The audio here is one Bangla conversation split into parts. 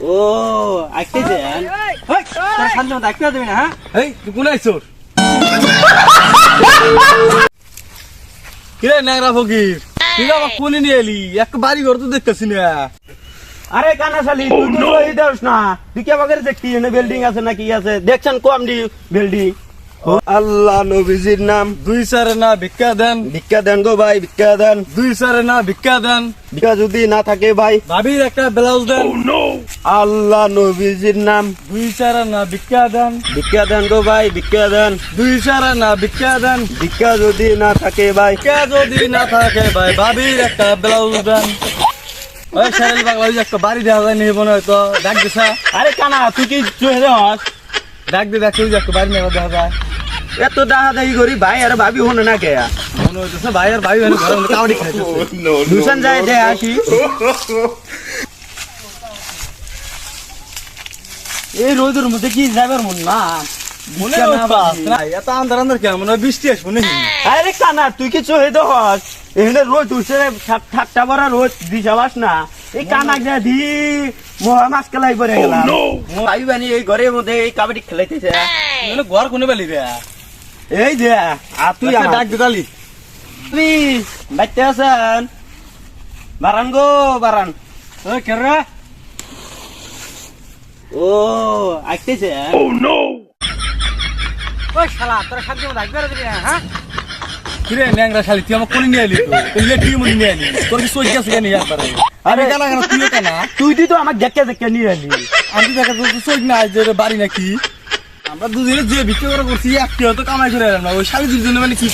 ও আইতেছেন হেই, তোর শান্তি মতো একটু দেবি না হ্যাঁ? এই তুই কোন আইছর কিরে ন্যাংরা ফকির? তুই তো আমার নিয়ে এলি? একটা বাড়ি ঘর তো দেখতেছি না। আরে কানা শালি তুই তো ওই দেস না? তুই কে দেখতি এনে বিল্ডিং আছে নাকি আছে? দেখছেন কম ডি বিল্ডিং আল্লাহ নবীজির নাম। দুই সারে না ভিক্ষা দেন। ভিক্ষা দেন গো ভাই ভিক্ষা দেন। দুই সারে না ভিক্ষা দেন। ভিক্ষা যদি না থাকে ভাই। ভাবির একটা ব্লাউজ দেন। আল্লাহ নবীজির নাম। দুই সারে না ভিক্ষা দেন। ভিক্ষা দেন গো ভাই ভিক্ষা দেন। দুই সারে না ভিক্ষা দেন। ভিক্ষা যদি না থাকে ভাই। ভিক্ষা যদি না থাকে ভাই ভাবির একটা ব্লাউজ দেন। ওই সারেল বাংলা একটা বাড়ি দেওয়া যায় নিয়ে মনে হয়তো ডাক দিছা। আরে কানা তুই কি চুহে হস? ডাক দিয়ে দেখো যে একটা বাড়ি নেওয়া দেখা যায়। এত ডাহা দাহি করি ভাই আর ভাবি হনে না মনে হইতেছে ভাই আর কাউরি খাইতেছে। দুসান যায় এই রোদের মধ্যে কি যাবার মন না? মনে ভিক্ষা না হয় পাবি। এত আন্ধার আন্ধার কেমন মনে বৃষ্টি আসব নাকি? আরে কানা তুই কি চোহে তো হস এখানে রোদ উঠছে রোদ দিশাবাস না। এই কানা যা দি মহা মাছ খেলাই পরে গেলাম। ভাই বানি এই ঘরের মধ্যে এই কাবাডি খেলাইতেছে। ঘর কোনে বেলি রে এই যে আর তুই তুই ডাক দিতালি প্লিজ বাইতে আছেন? বারান গো বারান। ওই কেরে ও আইতেছে ওই শালা তোর শান্তি মতো একটু দেবি হ্যাঁ? কিরে ন্যাংরা শালি তুই আমার কোনে নিয়ে এলি তো? তুই মনে নিয়ে এলি তোর কি সই গেছে কেন ইয়ার পারে আরে কেন কেন তুই কেন তুই তুই তো আমার দেখে দেখে নিয়ে এলি আমি দেখা তোর সই না যে রে বাড়ি নাকি। আমরা দুদিনে যে বিক্রি করে করছি একটি হয়তো কামাই করে এলাম না। ওই দুজনে মানে কি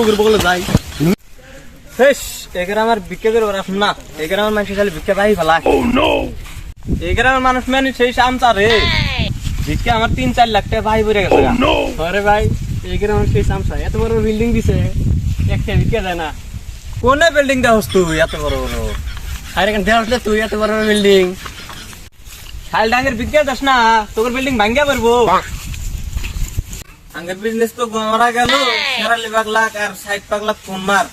ওগুলো বলে যাই। বেশ এই গ্রামের ভিক্ষা করে না। এই গ্রামের মানুষ খালি ভিক্ষা পাই ফেলা। এই গ্রামের মানুষ মানে সেই চামচা রে। ভিক্ষা আমার তিন চার লাখ টাকা ভাই বেড়ে গেছে আরে ভাই এই গ্রামের সেই চামচা এত বড় বিল্ডিং দিছে একটা ভিক্ষা দেয় না। কোনে বিল্ডিং দেওয়াস তুই এত বড় বড়? আরে কেন দেওয়াস না তুই এত বড় বড় বিল্ডিং খাল ডাঙ্গের ভিক্ষা দাস না তোর বিল্ডিং ভাঙ্গা পারব আঙ্গের বিজনেস তো মারা গেল। সেরালি পাগলা আর সাইড পাগলা ফোন মার।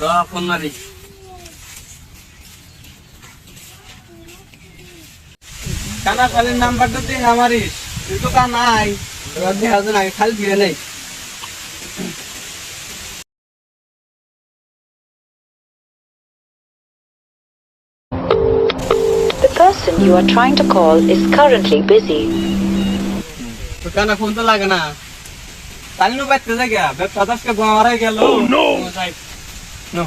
র ফোন মারি। কানা খালির নাম্বারটা দিয়ে আমারিস তুই তো কানাই এবার দেখা যায় না খালি দিয়ে নেই। The person you are trying to call is currently busy. তো কানা ফোন তো লাগে না। তাহলে বাইতে যা গিয়া ব্যবসা দাসকে গোয়া মারা গেল নো।